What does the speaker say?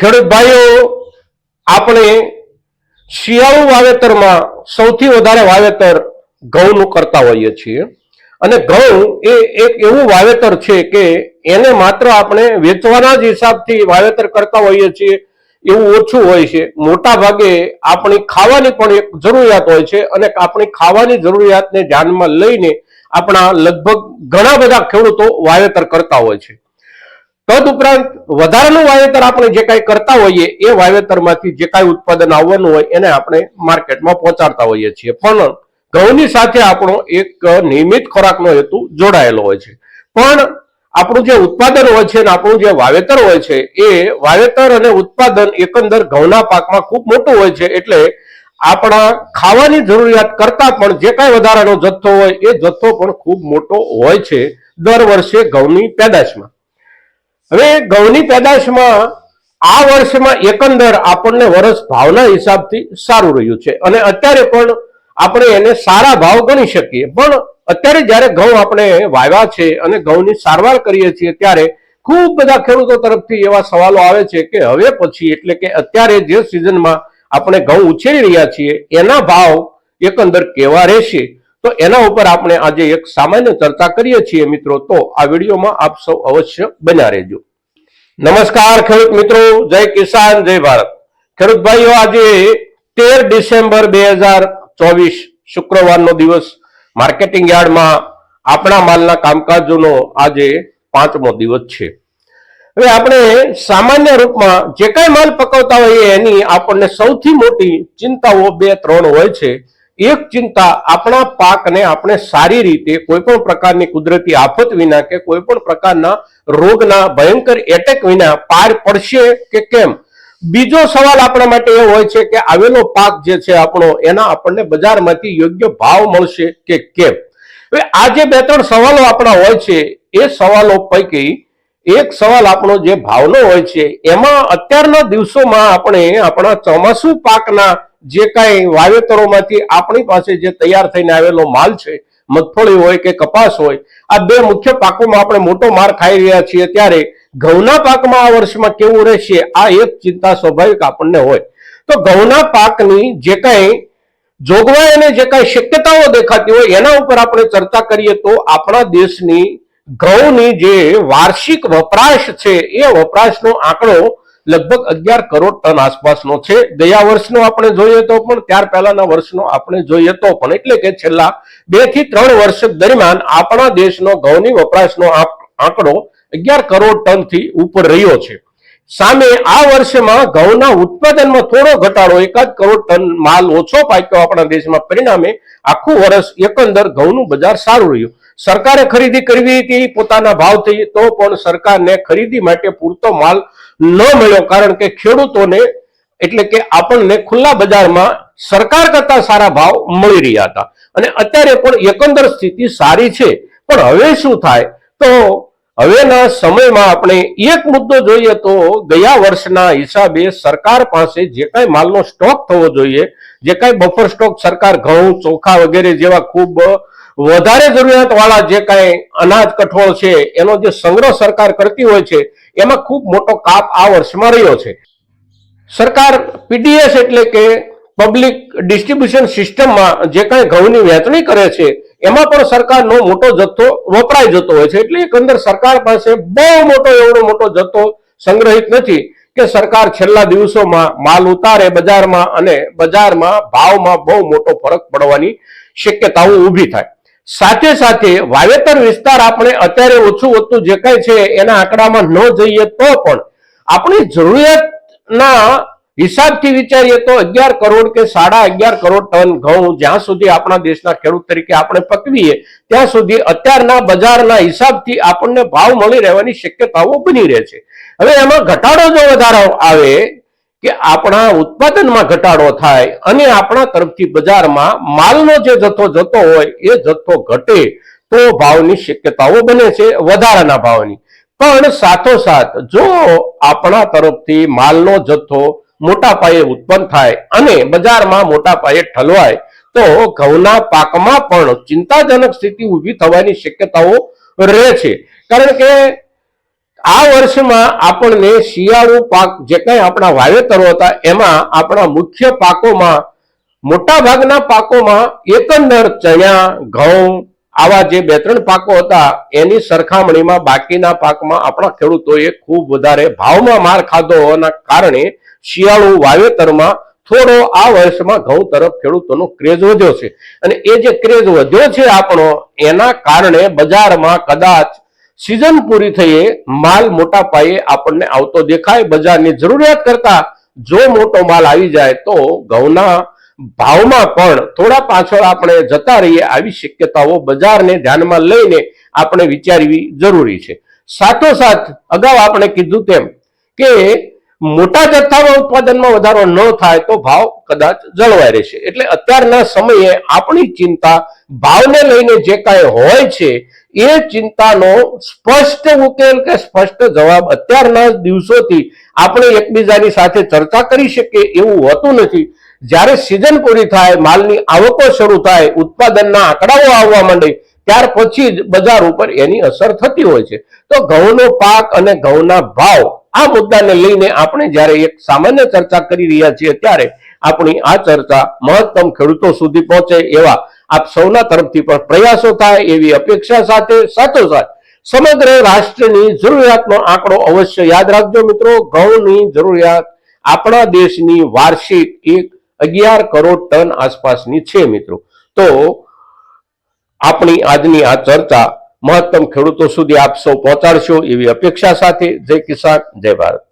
ખેડૂત ભાઈઓ, આપણે શિયાળુ વાવેતરમાં સૌથી વધારે વાવેતર ઘઉંનું કરતા હોઈએ છીએ. અને ઘઉં એ એક એવું વાવેતર છે કે એને માત્ર આપણે વેચવાના જ હિસાબથી વાવેતર કરતા હોઈએ છીએ, એવું ઓછું હોય છે. મોટા ભાગે આપણી ખાવાની પણ એક જરૂરિયાત હોય છે અને આપણી ખાવાની જરૂરિયાતને ધ્યાનમાં લઈને આપણા લગભગ ઘણા બધા ખેડૂતો વાવેતર કરતા હોય છે. તદ ઉપરાંત વધારાનું વાવેતર આપણે જે કાંઈ કરતા હોઈએ, એ વાવેતરમાંથી જે કાંઈ ઉત્પાદન આવવાનું હોય એને આપણે માર્કેટમાં પહોંચાડતા હોઈએ છીએ. પણ ઘઉંની સાથે આપણો એક નિયમિત ખોરાકનો હેતુ જોડાયેલો હોય છે. પણ આપણું જે ઉત્પાદન હોય છે અને આપણું જે વાવેતર હોય છે, એ વાવેતર અને ઉત્પાદન એકંદર ઘઉંના પાકમાં ખૂબ મોટું હોય છે એટલે આપણા ખાવાની જરૂરિયાત કરતા પણ જે કાંઈ વધારાનો જથ્થો હોય, એ જથ્થો પણ ખૂબ મોટો હોય છે દર વર્ષે ઘઉંની પેદાશમાં. હવે ઘઉંની પેદાશમાં આ વર્ષમાં એકંદર આપણને વર્ષ ભાવના હિસાબથી સારું રહ્યું છે. અને અત્યારે પણ આપણે એને સારા ભાવ ગણી શકીએ. પણ અત્યારે જ્યારે ઘઉં આપણે વાવ્યા છે અને ઘઉંની સારવાર કરીએ છીએ ત્યારે ખૂબ બધા ખેડૂતો તરફથી એવા સવાલો આવે છે કે હવે પછી એટલે કે અત્યારે જે સિઝનમાં આપણે ઘઉં ઉછેરી રહ્યા છીએ, એના ભાવ એકંદર કેવા રહેશે? તો એના ઉપર આપણે આજે એક સામાન્ય ચર્ચા કરીએ છીએ મિત્રો. તો આ વિડીયોમાં આપ સૌ અવશ્ય બન્યા રહેજો. નમસ્કાર ખેડૂત મિત્રો. જય કિસાન, જય ભારત. ખેડૂત ભાઈઓ, આજે તેર ડિસેમ્બર બે શુક્રવારનો દિવસ. માર્કેટિંગ યાર્ડમાં આપણા માલના કામકાજોનો આજે પાંચમો દિવસ છે. હવે આપણે સામાન્ય રૂપમાં જે કાંઈ માલ પકવતા હોઈએ એની આપણને સૌથી મોટી ચિંતાઓ બે ત્રણ હોય છે. એક ચિંતા આપણા પાકને આપણે સારી રીતે કોઈ પણ પ્રકારની કુદરતી આફત વિના કે કોઈ પણ પ્રકારના રોગના ભયંકર એટેક વિના પાર પડશે કે કેમ? બીજો સવાલ આપણા માટે એ હોય છે કે આવેલો પાક જે છે આપણો, એના આપણને બજારમાંથી યોગ્ય ભાવ મળશે કે કેમ? હવે આ જે બે ત્રણ સવાલો આપણા હોય છે, એ સવાલો પૈકી એક સવાલ આપણો જે ભાવનો હોય છે, એમાં અત્યારના દિવસોમાં આપણે આપણા ચોમાસુ પાકના જે કાંઈ વાવેતરોમાંથી આપણી પાસે જે તૈયાર થઈને આવેલો માલ છે, મગફળી હોય કે કપાસ હોય, આ બે મુખ્ય પાકોમાં આપણે મોટો માર ખાઈ રહ્યા છીએ ત્યારે ઘઉંના પાકમાં આ વર્ષમાં કેવું રહેશે, આ એક ચિંતા સ્વાભાવિક આપણને હોય. તો ઘઉંના પાકની જે કાંઈ જોગવાઈ અને જે કાંઈ શક્યતાઓ દેખાતી હોય, એના ઉપર આપણે ચર્ચા કરીએ તો આપણા દેશની ઘઉંની જે વાર્ષિક વપરાશ છે, એ વપરાશનો આંકડો લગભગ અગિયાર કરોડ ટન આસપાસનો છે. ગયા વર્ષનો આપણે જોઈએ તો પણ, ત્યાર પહેલાના વર્ષનો આપણે જોઈએ તો પણ. એટલે કે છેલ્લા બેથી ત્રણ વર્ષ દરમિયાન આપણા દેશનો ઘઉંની વપરાશનો આંક- આંકડો અગિયાર કરોડ ટનથી ઉપર રહ્યો છે. સામે આ વર્ષમાં ઘઉંના ઉત્પાદનમાં થોડો ઘટાડો, એકાદ કરોડ ટન માલ ઓછો પાક્યો આપણા દેશમાં. પરિણામે આખું વર્ષ એકંદર ઘઉંનું બજાર સારું રહ્યું. સરકારે ખરીદી કરવી હતી, પોતાના ભાવથી તો પણ સરકારને ખરીદી માટે પૂરતો માલ ન મળ્યો. કારણ કે ખેડૂતોને, એટલે કે આપણને ખુલ્લા બજારમાં સરકાર કરતા સારા ભાવ મળી રહ્યા હતા. અને અત્યારે પણ એકંદર સ્થિતિ સારી છે. પણ હવે શું થાય? તો હવેના સમયમાં આપણે એક મુદ્દો જોઈએ તો ગયા વર્ષના હિસાબે સરકાર પાસે જે કાંઈ માલનો સ્ટોક થવો જોઈએ, જે કાંઈ બફર સ્ટોક સરકાર ઘઉં, ચોખા વગેરે જેવા ખૂબ વધારે જરૂરિયાત વાળા જે કાંઈ અનાજ કઠોળ છે, એનો જે સંગ્રહ સરકાર કરતી હોય છે, એમાં ખૂબ મોટો કાપ આ વર્ષમાં રહ્યો છે. સરકાર પીડીએસ એટલે કે પબ્લિક ડિસ્ટ્રીબ્યુશન સિસ્ટમમાં જે કાંઈ ઘઉંની વહેંચણી કરે છે, એમાં પણ સરકારનો મોટો જથ્થો વપરાઈ જતો હોય છે. એટલે એકંદર સરકાર પાસે બહુ મોટો એવડો મોટો જથ્થો સંગ્રહિત નથી કે સરકાર છેલ્લા દિવસોમાં માલ ઉતારે બજારમાં અને બજારમાં ભાવમાં બહુ મોટો ફરક પડવાની શક્યતાઓ ઊભી થાય. સાથે સાથે વાવેતર વિસ્તાર આપણે અત્યારે ઓછું વધતું જે કઈ છે, એના આંકડામાં ન જઈએ તો પણ આપણી જરૂરિયાતના હિસાબથી વિચારીએ તો અગિયાર કરોડ કે સાડા અગિયાર કરોડ ટન ઘઉં જ્યાં સુધી આપણા દેશના ખેડૂત તરીકે આપણે પકવીએ, ત્યાં સુધી અત્યારના બજારના હિસાબથી આપણને ભાવ મળી રહેવાની શક્યતાઓ બની રહે છે. હવે એમાં ઘટાડો જો વધારો આવે કે આપણા ઉત્પાદનમાં ઘટાડો થાય અને આપણા તરફથી બજારમાં માલનો જે જથ્થો જતો હોય, એ જથ્થો ઘટે તો ભાવની શક્યતાઓ બને છે, વધારાના ભાવની. પણ સાથોસાથ જો આપણા તરફથી માલનો જથ્થો મોટા પાયે ઉત્પન્ન થાય અને બજારમાં મોટા પાયે ઠલવાય, તો ઘઉંના પાકમાં પણ ચિંતાજનક સ્થિતિ ઊભી થવાની શક્યતાઓ રહે છે. કારણ કે આ વર્ષમાં આપણને શિયાળુ પાક જે કઈ આપણા વાવેતરો હતા, એમાં આપણા મુખ્ય પાકોમાં મોટા ભાગના પાકોમાં એકંદર, ચણા, ઘઉં આવા જે બે ત્રણ પાકો હતા, એની સરખામણીમાં બાકીના પાકમાં આપણા ખેડૂતોએ ખૂબ વધારે ભાવમાં માર ખાધો હોવાના કારણે શિયાળુ વાવેતરમાં થોડો આ વર્ષમાં ઘઉં તરફ ખેડૂતોનો ક્રેઝ વધ્યો છે. અને એ જે ક્રેઝ વધ્યો છે આપણો, એના કારણે બજારમાં કદાચ સિઝન પૂરી થઈએ, માલ મોટા પાયે આપણને આવતો દેખાય. બજારની જરૂરિયાત કરતા જો મોટો માલ આવી જાય તો ઘઉંના ભાવમાં પણ થોડા પાછળ આપણે જતા રહીએ આવી શક્યતાઓ બજારને ધ્યાનમાં લઈને આપણે વિચારવી જરૂરી છે. સાથોસાથ અગાઉ આપણે કીધું તેમ કે મોટા જથ્થામાં ઉત્પાદનમાં વધારો ન થાય તો ભાવ કદાચ જળવાઈ રહેશે. એટલે અત્યારના સમયે આપણી ચિંતા ભાવને લઈને જે કાંઈ હોય છે એ ચિંતાનો સ્પષ્ટ ઉકેલ કે સ્પષ્ટ જવાબ અત્યારના દિવસોથી આપણે એકબીજાની સાથે ચર્ચા કરી શકીએ એવું હોતું નથી. જ્યારે સિઝન પૂરી થાય, માલની આવકો શરૂ થાય, ઉત્પાદનના આંકડાઓ આવવા માંડે, ત્યાર પછી જ બજાર ઉપર એની અસર થતી હોય છે. તો ઘઉંનો પાક અને ઘઉંના ભાવ, આ મુદ્દાને લઈને આપણે જ્યારે એક સામાન્ય ચર્ચા કરી રહ્યા છીએ ત્યારે આપણી આ ચર્ચા મહત્તમ ખેડૂતો સુધી પહોંચે એવા આપ સૌના તરફથી પણ પ્રયાસો થાય એવી અપેક્ષા સાથે સાથોસાથ સમગ્ર રાષ્ટ્રની જરૂરિયાતનો આંકડો અવશ્ય યાદ રાખજો મિત્રો. ઘઉંની જરૂરિયાત આપણા દેશની વાર્ષિક એક અગિયાર કરોડ ટન આસપાસની છે મિત્રો. તો આપણી આજની આ ચર્ચા મહત્તમ ખેડૂતો સુધી આપ સૌ પહોંચાડશો એવી અપેક્ષા સાથે. જય કિસાન, જય ભારત.